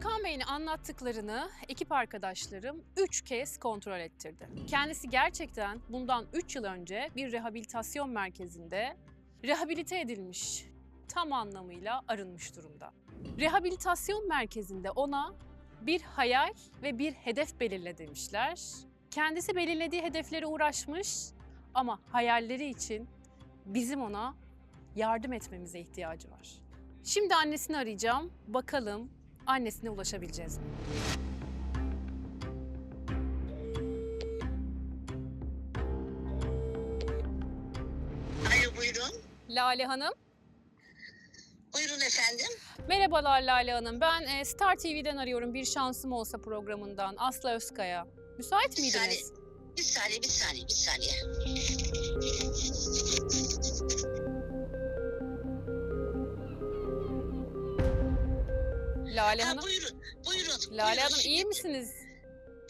Gürkan Bey'in anlattıklarını ekip arkadaşlarım 3 kez kontrol ettirdi. Kendisi gerçekten bundan 3 yıl önce bir rehabilitasyon merkezinde rehabilite edilmiş. Tam anlamıyla arınmış durumda. Rehabilitasyon merkezinde ona bir hayal ve bir hedef belirle demişler. Kendisi belirlediği hedeflere uğraşmış ama hayalleri için bizim ona yardım etmemize ihtiyacı var. Şimdi annesini arayacağım. Bakalım annesine ulaşabileceğiz mi? Alo buyurun. Lale Hanım. Buyurun efendim. Merhabalar Lale Hanım. Ben e, Star TV'den arıyorum. Bir şansım olsa programından. Aslı Özkaya. Müsait Bir saniye, miydiniz? bir saniye, bir saniye, bir saniye. Lale Ha, Hanım. buyurun, buyurun. Lale buyurun. Hanım iyi misiniz?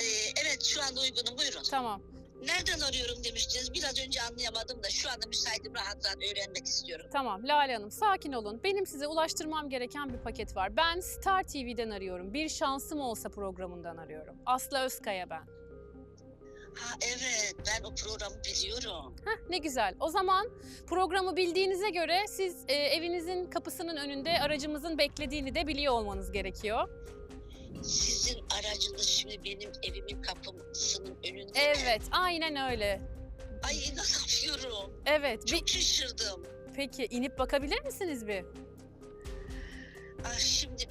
e, evet şu anda uygunum, buyurun. Tamam. Nereden arıyorum demiştiniz. Biraz önce anlayamadım da şu anda müsaitim rahat rahat öğrenmek istiyorum. Tamam Lale Hanım sakin olun. Benim size ulaştırmam gereken bir paket var. Ben Star TV'den arıyorum. Bir şansım olsa programından arıyorum. Aslı Özkaya ben. Ha evet, ben o programı biliyorum. Heh, ne güzel. O zaman programı bildiğinize göre siz e, evinizin kapısının önünde aracımızın beklediğini de biliyor olmanız gerekiyor. Sizin aracınız şimdi benim evimin kapısının önünde. mi? Evet, aynen öyle. Ay inanamıyorum. Evet. Bir, Çok şaşırdım. peki inip bakabilir misiniz bir? Ah şimdi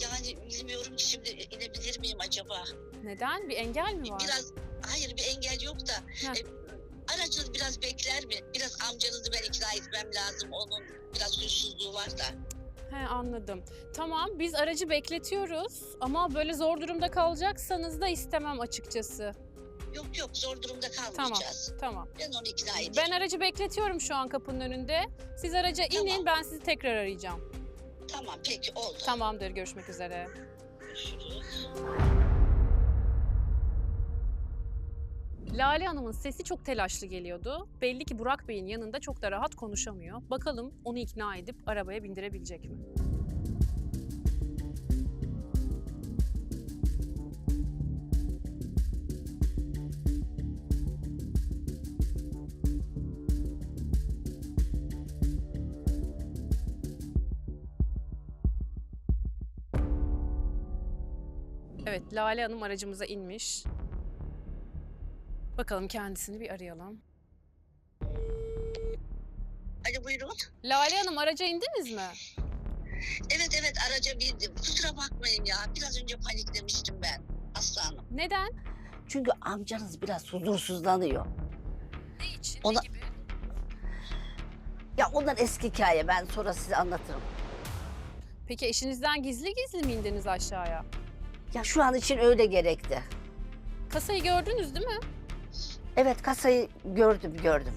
yani bilmiyorum ki şimdi inebilir miyim acaba? Neden? Bir engel mi var? Biraz hayır bir engel yok da e, aracınız biraz bekler mi? Biraz amcanızı ben ikna etmem lazım. Onun biraz huysuzluğu var da. He anladım. Tamam biz aracı bekletiyoruz ama böyle zor durumda kalacaksanız da istemem açıkçası. Yok yok zor durumda kalmayacağız. Tamam. Ben onu ikna edeyim. Ben aracı bekletiyorum şu an kapının önünde. Siz araca inin Tamam. ben sizi tekrar arayacağım. Tamam peki oldu. Tamamdır görüşmek üzere. Görüşürüz. Lale Hanım'ın sesi çok telaşlı geliyordu. Belli ki Burak Bey'in yanında çok da rahat konuşamıyor. Bakalım onu ikna edip arabaya bindirebilecek mi? Evet, Lale Hanım aracımıza inmiş. Bakalım kendisini bir arayalım. Hadi buyurun. Lale Hanım araca indiniz mi? Evet evet araca bindim. Kusura bakmayın ya. Biraz önce paniklemiştim ben. Aslanım. Neden? Çünkü amcanız biraz huzursuzlanıyor. Ne için? Ona- Ne gibi? Ya onlar eski hikaye ben sonra size anlatırım. Peki eşinizden gizli gizli mi indiniz aşağıya? Ya şu an için öyle gerekti. Kasayı gördünüz değil mi? Evet kasayı gördüm gördüm.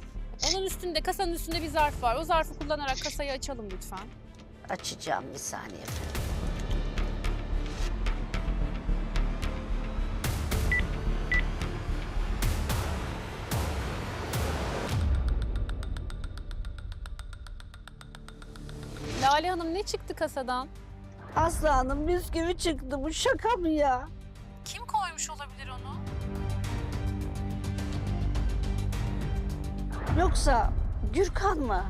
Onun üstünde, kasanın üstünde bir zarf var. O zarfı kullanarak kasayı açalım lütfen. Açacağım bir saniye. Lale Hanım ne çıktı kasadan? Aslı Hanım bisküvi çıktı bu şaka mı ya? Yoksa Gürkan mı?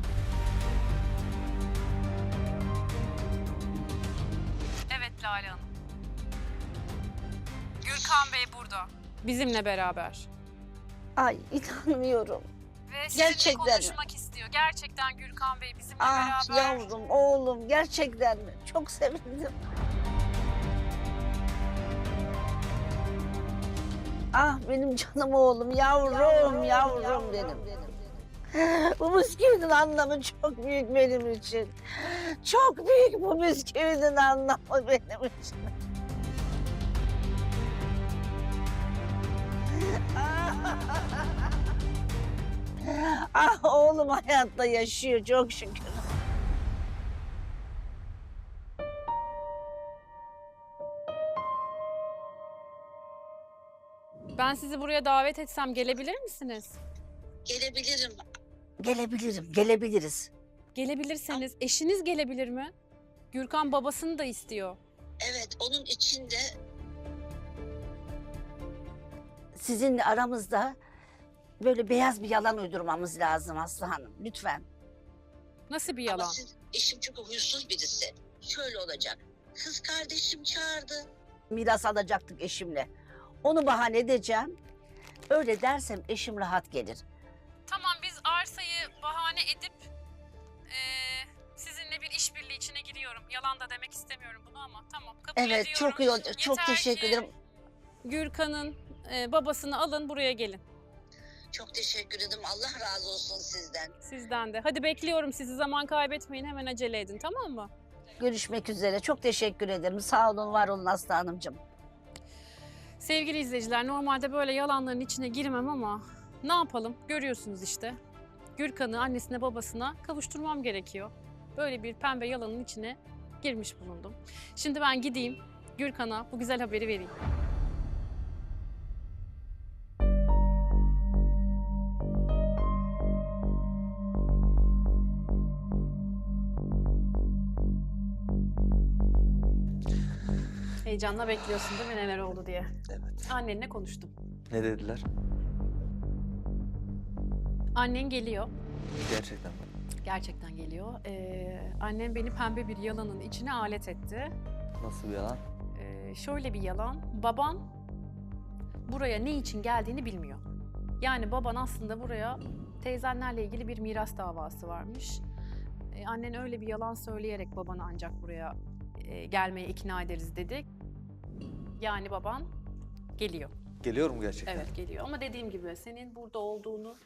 Evet Lale Hanım. Gürkan Bey burada. Bizimle beraber. Ay inanmıyorum. Ve sizinle Gerçekten mi? konuşmak istiyor. Gerçekten Gürkan Bey bizimle Ah beraber. yavrum oğlum gerçekten mi? Çok sevindim. Ah benim canım oğlum yavrum yavrum, benim. Bu bisküvinin anlamı çok büyük benim için. Çok büyük bu bisküvinin anlamı benim için. ah oğlum hayatta yaşıyor çok şükür. Ben sizi buraya davet etsem gelebilir misiniz? Gelebilirim. Gelebilirim, gelebiliriz. Gelebilirseniz eşiniz gelebilir mi? Gürkan babasını da istiyor. Evet onun içinde Sizinle aramızda böyle beyaz bir yalan uydurmamız lazım Aslı Hanım. Lütfen. Nasıl bir ama yalan? siz, eşim çünkü huysuz birisi. Şöyle olacak. Kız kardeşim çağırdı. Miras alacaktık eşimle. Onu bahane edeceğim. Öyle dersem eşim rahat gelir. İstemiyorum bunu ama tamam kabul Evet ediyorum. çok iyi olacak. Çok teşekkür ederim. Gürkan'ın eee, babasını alın buraya gelin. Çok teşekkür ederim. Allah razı olsun sizden. Sizden de. Hadi bekliyorum sizi zaman kaybetmeyin hemen acele edin tamam mı? Görüşmek üzere. Çok teşekkür ederim. Sağ olun, var olun Aslı Hanımcığım. Sevgili izleyiciler normalde böyle yalanların içine girmem ama ne yapalım görüyorsunuz işte. Gürkan'ı annesine babasına kavuşturmam gerekiyor. Böyle bir pembe yalanın içine girmiş bulundum. Şimdi ben gideyim Gürkan'a bu güzel haberi vereyim. Heyecanla bekliyorsun değil mi neler oldu diye. Evet. Annenle konuştum. Ne dediler? Annen geliyor. Gerçekten mi? Gerçekten geliyor. Ee, annem beni pembe bir yalanın içine alet etti. Nasıl bir yalan? Ee, şöyle bir yalan. Baban buraya ne için geldiğini bilmiyor. Yani baban aslında buraya teyzenlerle ilgili bir miras davası varmış. Ee, annen öyle bir yalan söyleyerek babanı ancak buraya e, gelmeye ikna ederiz dedik. Yani baban geliyor. Geliyorum gerçekten. Evet geliyor ama dediğim gibi senin burada olduğunu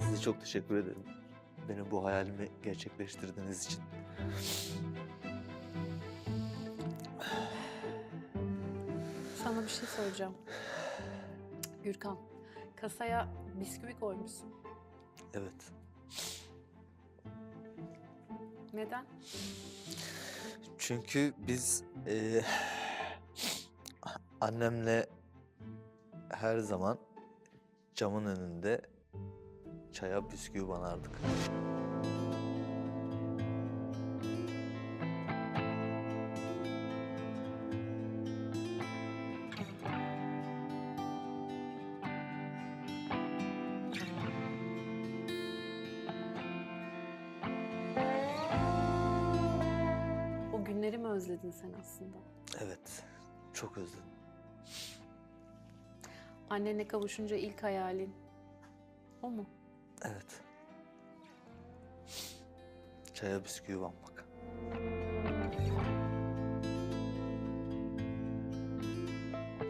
Size çok teşekkür ederim. Benim bu hayalimi gerçekleştirdiğiniz için. Bir şey söyleyeceğim. Gürkan, kasaya bisküvi koymuşsun. Evet. Neden? Çünkü biz eee, annemle her zaman camın önünde çaya bisküvi banardık. Özledin sen aslında? Evet. Çok özledim. Annenle kavuşunca ilk hayalin o mu? Evet. Çaya bisküvi banmak.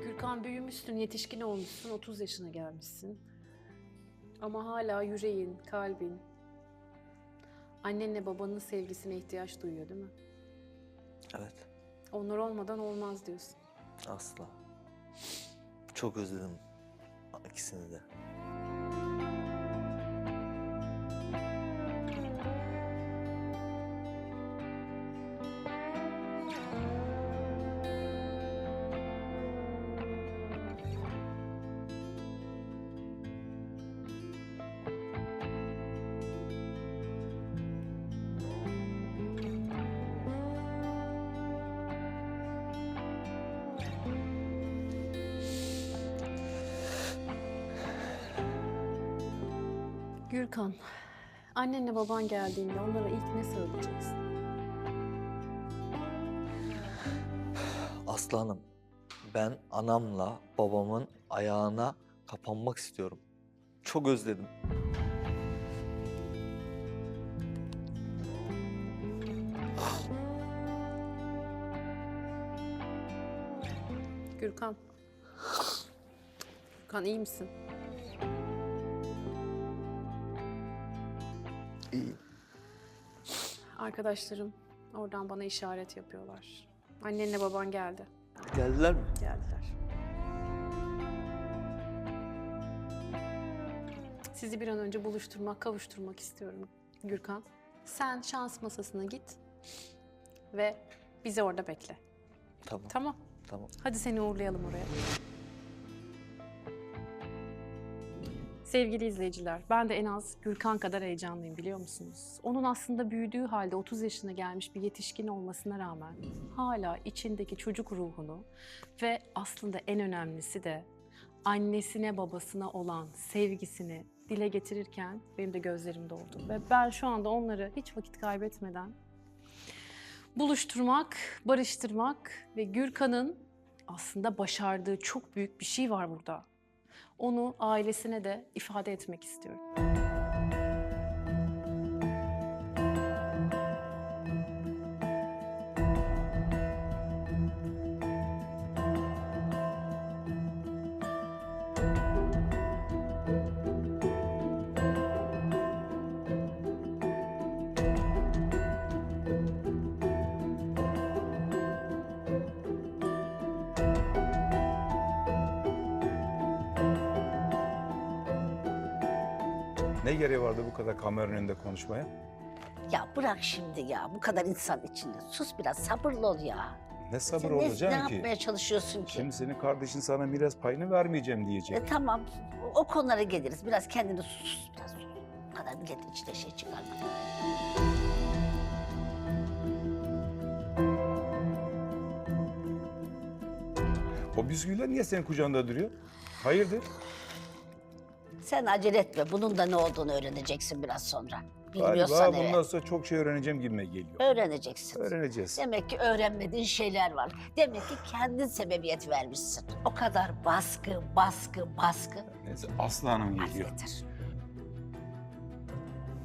Gürkan büyümüşsün, yetişkin olmuşsun, 30 yaşına gelmişsin. Ama hala yüreğin, kalbin annenle babanın sevgisine ihtiyaç duyuyor değil mi? Evet. Onlar olmadan olmaz diyorsun. Asla. Çok özledim ikisini de. Gürkan, annenle baban geldiğinde onlara ilk ne söyleyeceksin? Aslanım, ben anamla babamın ayağına kapanmak istiyorum. Çok özledim. Gürkan. Gürkan iyi misin? İyi. Arkadaşlarım oradan bana işaret yapıyorlar. Annenle baban geldi. Geldiler mi? Geldiler. Sizi bir an önce buluşturmak, kavuşturmak istiyorum Gürkan. Sen şans masasına git ve bizi orada bekle. Tamam. Tamam. Tamam. Hadi seni uğurlayalım oraya. Sevgili izleyiciler, ben de en az Gürkan kadar heyecanlıyım biliyor musunuz? Onun aslında büyüdüğü halde 30 yaşına gelmiş bir yetişkin olmasına rağmen hala içindeki çocuk ruhunu ve aslında en önemlisi de annesine babasına olan sevgisini dile getirirken benim de gözlerim doldu. Ve ben şu anda onları hiç vakit kaybetmeden buluşturmak, barıştırmak ve Gürkan'ın aslında başardığı çok büyük bir şey var burada. Onu ailesine de ifade etmek istiyorum. Vardı bu kadar kamera önünde konuşmaya? Ya bırak şimdi ya bu kadar insan içinde. Sus biraz sabırlı ol ya. Ne sabır Sen ne, olacağım ne ki? yapmaya çalışıyorsun ki? Şimdi senin kardeşin sana miras payını vermeyeceğim diyecek. E, tamam o konulara geliriz. Biraz kendini sus biraz sus. Bu kadar milletin içinde şey çıkarma. O bisküviler niye senin kucağında duruyor? Hayırdır? Sen acele etme. Bunun da ne olduğunu öğreneceksin biraz sonra. Galiba Bilmiyorsan bundan evet. sonra çok şey öğreneceğim gibime geliyor. Öğreneceksin. Öğreneceğiz. Demek ki öğrenmediğin şeyler var. Demek ki kendin sebebiyet vermişsin. O kadar baskı, baskı, baskı. Neyse Aslı Hanım geliyor. yeter.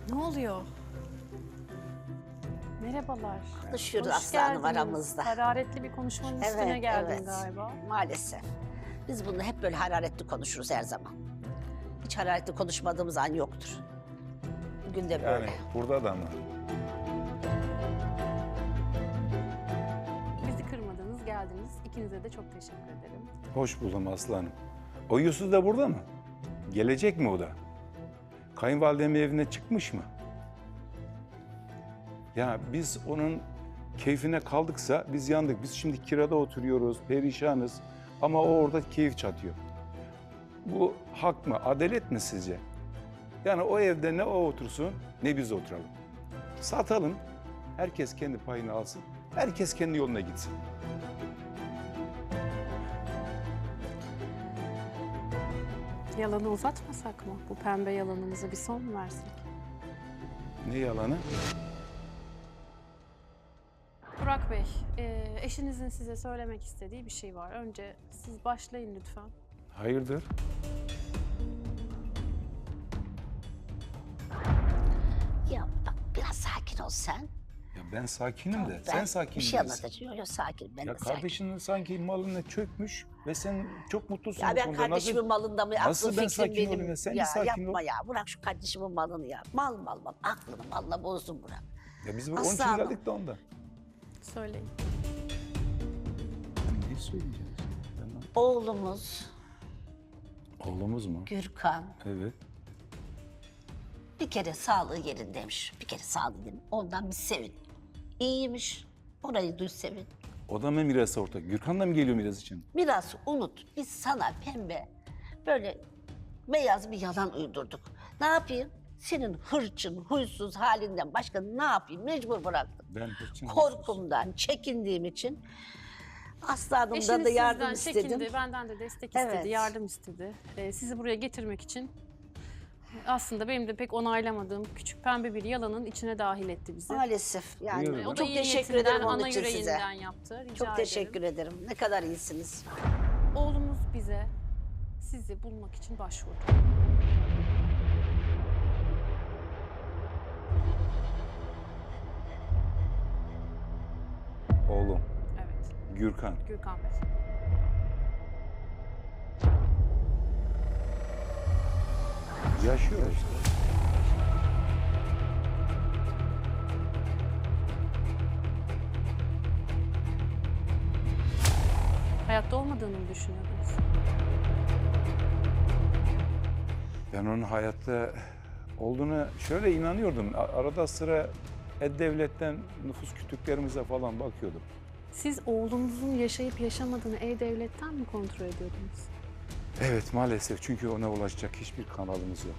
Ne oluyor? Merhabalar. Konuşuyoruz Hoş Aslı Hanım geldiniz. aramızda. Hararetli bir konuşmanın Evet, üstüne geldin evet. galiba. Maalesef. Biz bunu hep böyle hararetli konuşuruz her zaman. Hiç hararetli konuşmadığımız an yoktur. Bugün de böyle. Yani burada da mı? Bizi kırmadınız, geldiniz. İkinize de çok teşekkür ederim. Hoş buldum Aslı Hanım. O Yusuf da burada mı? Gelecek mi o da? Kayınvalidemin evine çıkmış mı? Ya biz onun keyfine kaldıksa biz yandık. Biz şimdi kirada oturuyoruz, perişanız. Ama o orada keyif çatıyor. Bu hak mı, adalet mi sizce? Yani o evde ne o otursun ne biz oturalım. Satalım, herkes kendi payını alsın, herkes kendi yoluna gitsin. Yalanı uzatmasak mı? Bu pembe yalanımıza bir son mu versek? Ne yalanı? Burak Bey, e, eşinizin size söylemek istediği bir şey var. Önce siz başlayın lütfen. Hayırdır? Ya bak biraz sakin ol sen. Ya ben sakinim de. Ben sen sakin Bir şey değilsin. anlatacağım. Yok yok sakin. Ben Ya de sakin. kardeşinin sanki malına çökmüş ve sen çok mutlusun Ya bu ben konuda. kardeşimin Nasıl- malında mı? nasıl Aklım ben fikrim sakin benim. olayım ya? Sen ya sakin ol. yapma ya. Bırak şu kardeşimin malını ya. Mal mal mal. Aklını malla bozsun bırak. Ya biz bu onun için geldik de ondan. Söyleyin. Ne söyleyeceğiz? Oğlumuz Oğlumuz mu? Gürkan Evet. bir kere sağlığı yerindeymiş. Bir kere sağlığı yerinde. Ondan bir sevin. İyiymiş. Orayı duy sevin. O da mı mirasa ortak? Gürkan da mı geliyor miras için? Biraz unut. Biz sana pembe böyle beyaz bir yalan uydurduk. Ne yapayım? Senin hırçın, huysuz halinden başka ne yapayım? Mecbur bıraktım. Ben hırçın Korkumdan, çekindiğim için Aslı Eşiniz da yardım sizden istedim. çekindi, benden de destek Evet. istedi, yardım istedi. Ee, sizi buraya getirmek için aslında benim de pek onaylamadığım küçük pembe bir yalanın içine dahil etti bizi. Maalesef yani Buyurun. O da çok iyi teşekkür niyetinden, ederim onun ana için size. yüreğinden yaptı. Rica Çok ederim. teşekkür ederim. Ne kadar iyisiniz. Oğlumuz bize sizi bulmak için başvurdu. Oğlum Gürkan. Gürkan Bey. Yaşıyor işte. Hayatta olmadığını mı düşünüyordunuz? Ben onun hayatta olduğuna şöyle inanıyordum. Arada sıra E-Devlet'ten nüfus kütüklerimize falan bakıyordum. Siz oğlunuzun yaşayıp yaşamadığını E-Devlet'ten mi kontrol ediyordunuz? Evet maalesef çünkü ona ulaşacak hiçbir kanalımız yok.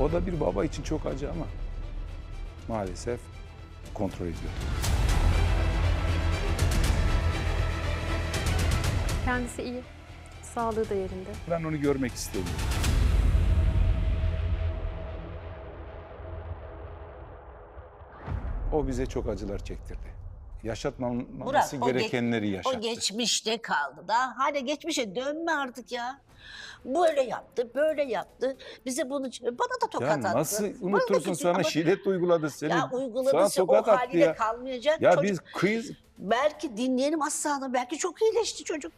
O da bir baba için çok acı ama maalesef kontrol ediyor. Kendisi iyi. Sağlığı da yerinde. Ben onu görmek istemiyorum. O bize çok acılar çektirdi. Yaşatmaması o geç- gerekenleri yaşattı. O geçmişte kaldı da. Hadi geçmişe dönme artık ya. Böyle yaptı, böyle yaptı. Bize bunu bana da tokat ya attı. nasıl Bana da unutursun kötü- sana ama- şiddet uyguladı seni. Ya sana uygulaması o tokat attı haliyle ya. kalmayacak. Ya Çocuk- biz kıyız Belki dinleyelim aslanım. Belki çok iyileşti çocuk.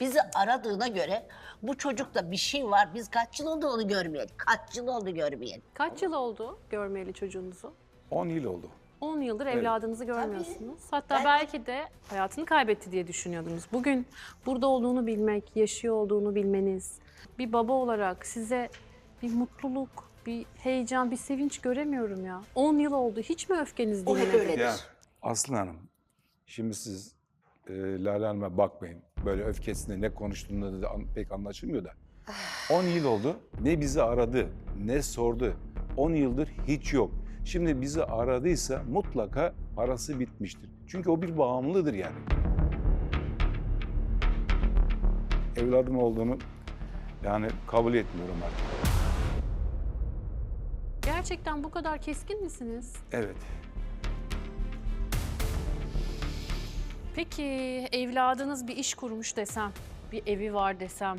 Bizi aradığına göre bu çocukta bir şey var. Biz kaç yıl oldu onu görmeyelim. Kaç yıl oldu görmeyelim. Kaç yıl oldu görmeyeli çocuğunuzu? 10 yıl oldu. 10 yıldır Evet. evladınızı görmüyorsunuz. Hatta Ben belki de hayatını kaybetti diye düşünüyordunuz. Bugün burada olduğunu bilmek, yaşıyor olduğunu bilmeniz, bir baba olarak size bir mutluluk, bir heyecan, bir sevinç göremiyorum ya. 10 yıl oldu. Hiç mi öfkeniz O hep dinmedi? öyledir. Ya Aslı Hanım, şimdi siz e, Lale Hanım'a bakmayın. Böyle öfkesinde ne konuştuğunda da an- pek anlaşılmıyor da. 10 yıl oldu. Ne bizi aradı, ne sordu. 10 yıldır hiç yok. Şimdi bizi aradıysa mutlaka parası bitmiştir. Çünkü o bir bağımlıdır yani. Evladım olduğunu yani kabul etmiyorum artık. Gerçekten bu kadar keskin misiniz? Evet. Peki evladınız bir iş kurmuş desem, bir evi var desem,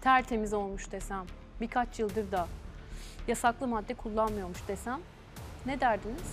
tertemiz olmuş desem, birkaç yıldır da yasaklı madde kullanmıyormuş desem ne derdiniz?